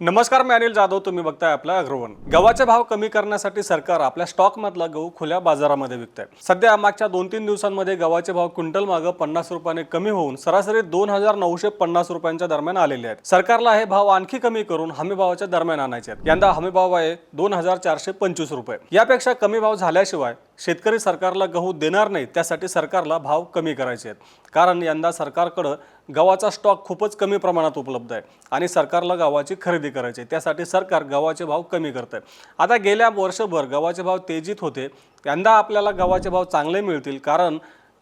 नमस्कार मी अनिल जाधव. तुम्ही बघताय आपला अग्रवन. गव्हाचे भाव कमी करण्यासाठी सरकार आपल्या स्टॉक मधला गहू खुल्या बाजारामध्ये विकत आहे सध्या मागच्या दोन तीन दिवसांमध्ये गव्हाचे भाव क्विंटल मागं पन्नास रुपयाने कमी होऊन सरासरी दोन हजार नऊशे पन्नास रुपयांच्या दरम्यान आलेले आहेत. सरकारला हे भाव आणखी कमी करून हमी भावाच्या दरम्यान आणायचे आहेत. यंदा हमी भाव आहे दोन हजार चारशे पंचवीस रुपये. यापेक्षा कमी भाव झाल्याशिवाय शेतकरी सरकारला गहू देणार नाही त्यासाठी सरकारला भाव कमी करायचे आहेत. कारण यंदा सरकारकडं गव्हाचा स्टॉक खूपच कमी प्रमाणात उपलब्ध आहे आणि सरकारला गव्हाची खरेदी करायची आहे. त्यासाठी सरकार गव्हाचे भाव कमी करत आहे आता गेल्या वर्षभर गव्हाचे भाव तेजीत होते. यंदा आपल्याला गव्हाचे भाव चांगले मिळतील कारण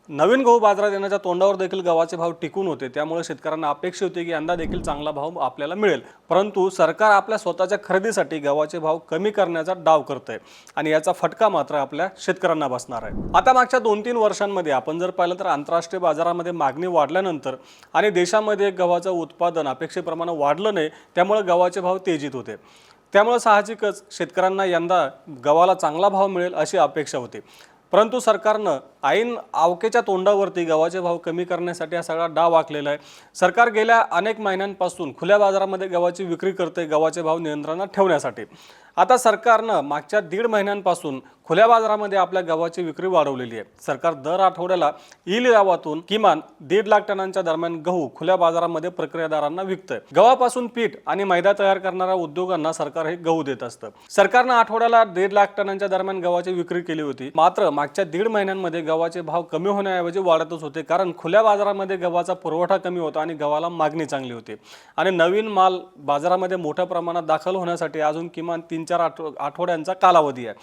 नवीन गहू बाजारात येण्याच्या तोंडावर देखील गव्हाचे भाव टिकून होते. त्यामुळे शेतकऱ्यांना अपेक्षा होती की यंदा देखील चांगला भाव आपल्याला मिळेल. परंतु सरकार आपल्या स्वतःच्या खरेदीसाठी गव्हाचे भाव कमी करण्याचा डाव करत आहे आणि याचा फटका मात्र आपल्या शेतकऱ्यांना बसणार आहे. आता मागच्या दोन तीन वर्षांमध्ये आपण जर पाहिलं तर आंतरराष्ट्रीय बाजारामध्ये मागणी वाढल्यानंतर आणि देशामध्ये गव्हाचं उत्पादन अपेक्षेप्रमाणे वाढलं नाही त्यामुळे गव्हाचे भाव तेजीत होते. त्यामुळे साहजिकच शेतकऱ्यांना यंदा गव्हाला चांगला भाव मिळेल अशी अपेक्षा होती. परंतु सरकारनं ऐन आवकेच्या तोंडावरती गव्हाचे भाव कमी करण्यासाठी हा सगळा डाव आखलेला आहे. सरकार गेल्या अनेक महिन्यांपासून खुल्या बाजारामध्ये गव्हाची विक्री करते गव्हाचे भाव नियंत्रणात ठेवण्यासाठी. आता सरकारनं मागच्या दीड महिन्यांपासून खुल्या बाजारामध्ये आपल्या गव्हाची विक्री वाढवलेली आहे. सरकार दर आठवड्याला ई लिलावातून किमान दीड लाख टनांच्या दरम्यान गहू खुल्या बाजारामध्ये प्रक्रियादारांना विकतंय. गव्हापासून पीठ आणि मैदा तयार करणाऱ्या उद्योगांना सरकार हे गहू देत असतं. सरकारनं आठवड्याला दीड लाख टनांच्या दरम्यान गव्हाची विक्री केली होती. मात्र मागच्या दीड महिन्यांमध्ये गव्हाचे भाव कमी होण्याऐवजी वाढतच होते. कारण खुल्या बाजारामध्ये गव्हाचा पुरवठा कमी होता आणि गव्हाला मागणी चांगली होती. आणि नवीन माल बाजारामध्ये मोठ्या प्रमाणात दाखल होण्यासाठी अजून किमान तीन चार आठव आठवड्यांचा कालावधी आहे.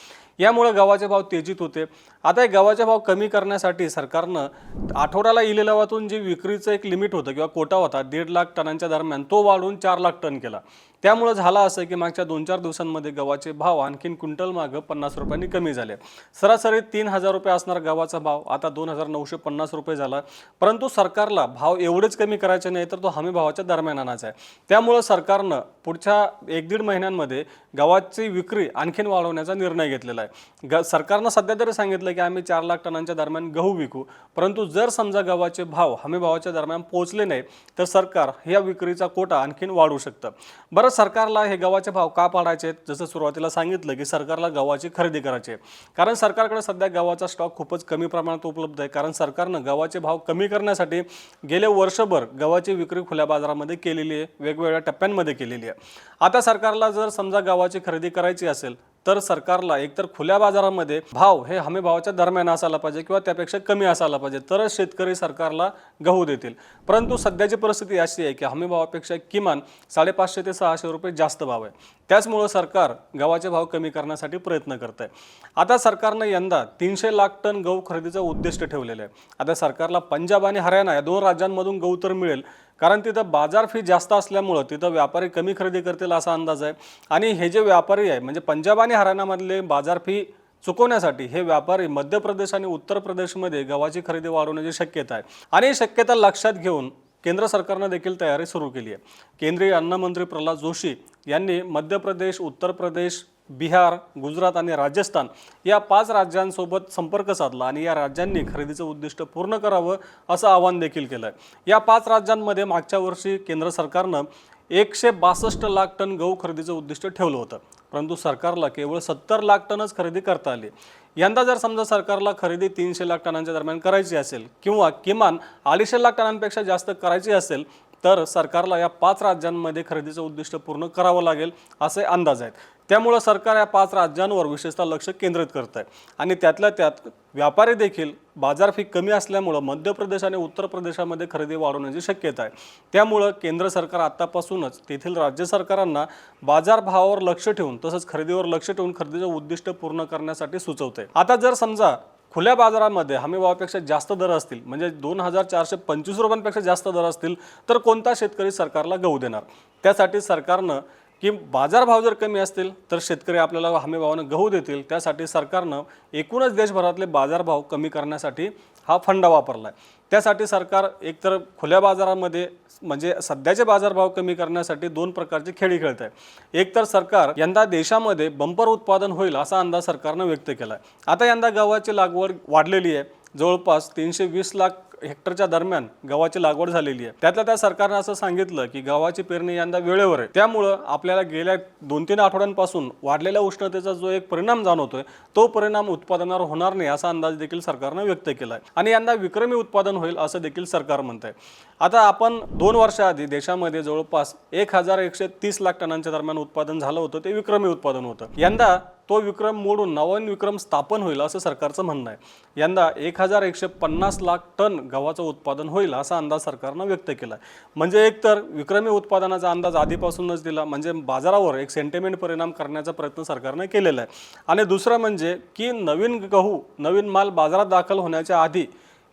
यामुळे गव्हाचे भाव तेजीत होते. आता हे गव्हाचे भाव कमी करण्यासाठी सरकारनं आठवड्याला इलिलावातून जी विक्रीचं एक लिमिट होतं किंवा कोटा होता दीड लाख टनांच्या दरम्यान तो वाढवून चार लाख टन केला. त्यामुळं झालं असं की मागच्या दोन चार दिवसांमध्ये गव्हाचे भाव आणखीन क्विंटल मागं पन्नास रुपयांनी कमी झाले. सरासरी तीन हजार रुपये असणारा गव्हाचा भाव आता दोन हजार नऊशे पन्नास रुपये झाला. परंतु सरकारला भाव एवढेच कमी करायचे नाही तर तो हमी भावाच्या दरम्यान आणायचा आहे. त्यामुळं सरकारनं पुढच्या एक दीड महिन्यांमध्ये गव्हाची विक्री आणखीन वाढवण्याचा निर्णय घेतलेला आहे. ग सरकारनं सध्या तरी सांगितलं की आम्ही चार लाख टनांच्या दरम्यान गहू विकू. परंतु जर समजा गव्हाचे भाव हमी भावाच्या दरम्यान पोहोचले नाही तर सरकार या विक्रीचा कोटा आणखीन वाढू शकतं. बरं सरकारला हे गव्हाचे भाव का पाडायचे आहेत? जसं सुरुवातीला सांगितलं की सरकारला गव्हाची खरेदी करायची आहे. कारण सरकारकडे सध्या गव्हाचा स्टॉक खूपच कमी प्रमाणात उपलब्ध आहे. कारण सरकारनं गव्हाचे भाव कमी करण्यासाठी गेले वर्षभर गव्हाची विक्री खुल्या बाजारामध्ये केलेली आहे. वेगवेगळ्या टप्प्यांमध्ये केलेली आहे. आता सरकारला जर समजा गव्हाची खरेदी करायची असेल तर सरकारला एकतर खुल्या बाजारामध्ये भाव हे हमी भावाच्या दरम्यान असायला पाहिजे किंवा त्यापेक्षा कमी असायला पाहिजे तरच शेतकरी सरकारला गहू देतील. परंतु सध्याची परिस्थिती अशी आहे की हमी भावापेक्षा किमान साडेपाचशे ते सहाशे रुपये जास्त भाव आहे. त्याचमुळं सरकार गव्हाचे भाव कमी करण्यासाठी प्रयत्न करत आहे आता सरकारनं यंदा तीनशे लाख टन गहू खरेदीचं उद्दिष्ट ठेवलेलं आहे. आता सरकारला पंजाब आणि हरियाणा या दोन राज्यांमधून गहू तर मिळेल. कारण तिथं बाजार फी जास्त असल्यामुळं तिथं व्यापारी कमी खरेदी करतील असा अंदाज आहे. आणि हे जे व्यापारी आहे म्हणजे पंजाब आणि हरियाणामधले बाजार फी चुकवण्यासाठी हे व्यापारी मध्य प्रदेश आणि उत्तर प्रदेशमध्ये गव्हाची खरेदी वाढवण्याची शक्यता आहे. आणि शक्यता लक्षात घेऊन केंद्र सरकारनं देखील तयारी सुरू केली आहे. केंद्रीय अन्नमंत्री प्रल्हाद जोशी यांनी मध्य प्रदेश उत्तर प्रदेश बिहार गुजरात आणि राजस्थान या पाच राज्यांसोबत संपर्क साधला आणि या राज्यांनी खरेदीचं उद्दिष्ट पूर्ण करावं असं आवाहन देखील केलं आहे या पाच राज्यांमध्ये मागच्या वर्षी केंद्र सरकारनं एकशे बासष्ट लाख टन गहू खरेदीचं उद्दिष्ट ठेवलं होतं. परंतु सरकारला केवळ सत्तर लाख टनच खरेदी करता आली. यंदा जर समजा सरकारला खरेदी तीनशे लाख टनांच्या दरम्यान करायची असेल किंवा किमान अडीचशे लाख टनांपेक्षा जास्त करायची असेल तर सरकारला या पाच राज्यांमध्ये खरेदीचं उद्दिष्ट पूर्ण करावं लागेल असे अंदाज आहेत. त्यामुळं सरकार या पाच राज्यांवर विशेषतः लक्ष केंद्रित करत आहे. आणि त्यातल्या त्यात व्यापारी देखील बाजारफी कमी असल्यामुळं मध्य प्रदेश आणि उत्तर प्रदेशामध्ये खरेदी वाढवण्याची शक्यता आहे. त्यामुळं केंद्र सरकार आत्तापासूनच तेथील राज्य सरकारांना बाजारभावावर लक्ष ठेवून तसंच खरेदीवर लक्ष ठेवून खरेदीचं उद्दिष्ट पूर्ण करण्यासाठी सुचवते आता जर समजा खुल्या बाजारामध्ये हमी भावापेक्षा जास्त दर असतील म्हणजे दोन हजार चारशे पंचवीस रुपयांपेक्षा जास्त दर असतील तर कोणता शेतकरी सरकारला गहू देणार? त्यासाठी सरकारनं की बाजारभाव जर कमी असतील तर शेतकरी आपल्याला हमीभावानं गहू देतील. त्यासाठी सरकारनं एकूणच देशभरातले बाजारभाव कमी करण्यासाठी हा फंडा वापरला आहे त्यासाठी सरकार एकतर खुल्या बाजारामध्ये म्हणजे सध्याचे बाजारभाव कमी करण्यासाठी दोन प्रकारचे खेळी खेळत आहे एकतर सरकार यंदा देशामध्ये बंपर उत्पादन होईल असा अंदाज सरकारनं व्यक्त केला आहे आता यंदा गव्हाची लागवड वाढलेली आहे. जवळपास तीनशे वीस लाख हेक्टरच्या दरम्यान गव्हाची लागवड झालेली आहे. त्यातल्या त्या सरकारनं असं सांगितलं की गव्हाची पेरणी यंदा वेळेवर आहे. त्यामुळं आपल्याला गेल्या दोन तीन आठवड्यांपासून वाढलेल्या उष्णतेचा जो एक परिणाम जाणवतोय तो परिणाम उत्पादनावर होणार नाही असा अंदाज देखील सरकारनं व्यक्त केला आहे आणि यंदा विक्रमी उत्पादन होईल असं देखील सरकार म्हणत आहे आता आपण दोन वर्षाआधी देशामध्ये जवळपास एक हजार एकशे तीस लाख टनांच्या दरम्यान उत्पादन झालं होतं ते विक्रमी उत्पादन होतं. यंदा तो विक्रम मोडून नवीन विक्रम स्थापन होईल असं सरकारचं म्हणणं आहे. यंदा एक हजार एकशे पन्नास लाख टन गव्हाचं उत्पादन होईल असा अंदाज सरकारनं व्यक्त केला आहे म्हणजे एकतर विक्रमी उत्पादनाचा अंदाज आधीपासूनच दिला म्हणजे बाजारावर एक सेंटिमेंट परिणाम करण्याचा प्रयत्न सरकारनं केलेला आहे. आणि दुसरं म्हणजे की नवीन गहू नवीन माल बाजारात दाखल होण्याच्या आधी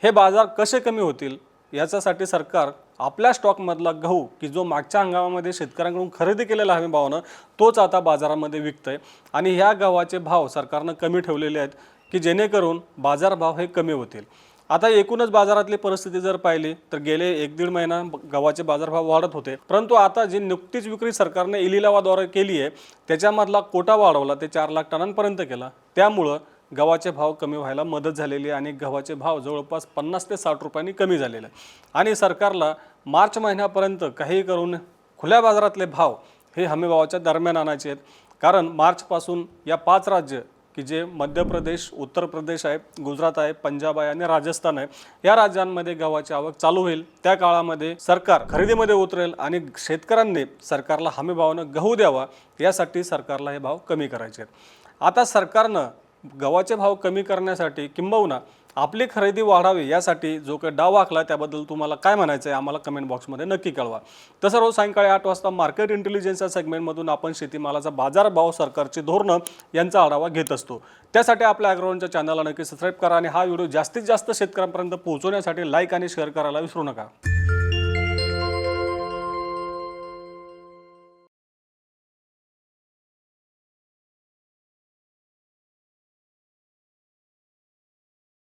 हे बाजार कसे कमी होतील याच्यासाठी सरकार आपल्या स्टॉकमधला गहू की जो मागच्या हंगामामध्ये शेतकऱ्यांकडून खरेदी केलेला हमी भावानं तोच आता बाजारामध्ये विकतंय. आणि ह्या गव्हाचे भाव सरकारनं कमी ठेवलेले आहेत की जेणेकरून बाजारभाव हे कमी होतील. आता एकूणच बाजारातली परिस्थिती जर पाहिली तर गेले एक दीड महिना गव्हाचे बाजारभाव वाढत होते. परंतु आता जी नुकतीच विक्री सरकारने इलिलावाद्वारे केली आहे त्याच्यामधला कोटा वाढवला ते चार लाख टनांपर्यंत केला. त्यामुळं गव्हाचे भाव कमी व्हायला मदत झालेली आहे आणि गव्हाचे भाव जवळपास पन्नास ते साठ रुपयांनी कमी झालेले आहे. आणि सरकारला मार्च महिन्यापर्यंत काही करून खुल्या बाजारातले भाव हे हमीभावाच्या दरम्यान आणायचे आहेत. कारण मार्चपासून या पाच राज्य की जे मध्य प्रदेश उत्तर प्रदेश आहे गुजरात आहे पंजाब आहे आणि राजस्थान आहे या राज्यांमध्ये गव्हाची आवक चालू होईल. त्या काळामध्ये सरकार खरेदीमध्ये उतरेल आणि शेतकऱ्यांनी सरकारला हमी भावानं गहू द्यावा यासाठी सरकारला हे भाव कमी करायचे आहेत. आता सरकारनं गव्हाचे भाव कमी करण्यासाठी किंबहुना आपली खरेदी वाढावी यासाठी जो काही डाव आखला त्याबद्दल तुम्हाला काय म्हणायचं आहे आम्हाला कमेंट बॉक्समध्ये नक्की कळवा. तसं रोज सायंकाळी आठ वाजता मार्केट इंटेलिजन्स या सेगमेंटमधून आपण शेतीमालाचा बाजारभाव सरकारची धोरणं यांचा आढावा घेत असतो. त्यासाठी आपल्या ॲग्रोनच्या चॅनलला नक्की सबस्क्राईब करा आणि हा व्हिडिओ जास्तीत जास्त शेतकऱ्यांपर्यंत पोहोचवण्यासाठी लाईक आणि शेअर करायला विसरू नका.